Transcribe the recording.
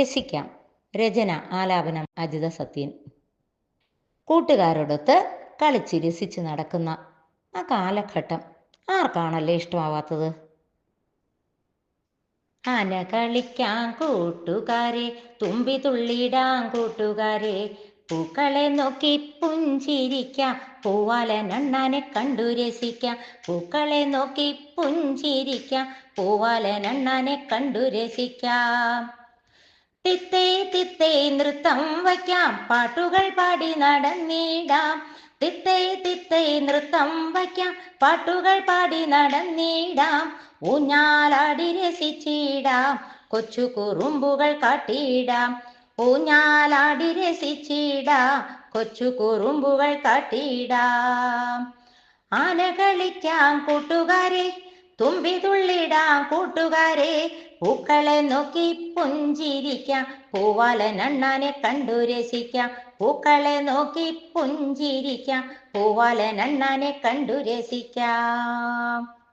രസിക്കാം. രചന ആലാപനം അജിത സത്യൻ. കൂട്ടുകാരോടൊത്ത് കളിച്ച് രസിച്ച് നടക്കുന്ന ആ കാലഘട്ടം ആർക്കാണല്ലേ ഇഷ്ടമാവാത്തത്? ആന കളിക്കാൻ കൂട്ടുകാരെ തുമ്പി തുള്ളിയിടാൻ കൂട്ടുകാരെ. പൂക്കളെ നോക്കി പുഞ്ചിരിക്കാം പൂവാലനണ്ണാനെ കണ്ടു രസിക്കാം. പൂക്കളെ നോക്കി പുഞ്ചിരിക്കാം പൂവാലനണ്ണാനെ കണ്ടു രസിക്കാം. തിത്തേ തിത്തേ നൃത്തം വയ്ക്കാം. പാട്ടുകൾ പാടി നടന്നിടാം തിത്തേ തിത്തേ നൃത്തം വയ്ക്കാം. പാട്ടുകൾ പാടി നടന്നിടാം ഊഞ്ഞാലാടി രസിച്ചിടാം. കൊച്ചു കുറുമ്പുകൾ കാട്ടിയിടാം ഊഞ്ഞാലാടി രസിച്ചിടാം. കൊച്ചു കുറുമ്പുകൾ കാട്ടിയിടാം ആന കളിക്കാം കൂട്ടുകാരെ. തുമ്പി തുള്ളിടാം കൂട്ടുകാരെ പൂക്കളെ നോക്കി പുഞ്ചിരിക്കാം. പൂവാലനണ്ണാനെ കണ്ടു രസിക്കാം. പൂക്കളെ നോക്കി പുഞ്ചിരിക്കാം. പൂവാലനണ്ണാനെ കണ്ടു രസിക്കാം.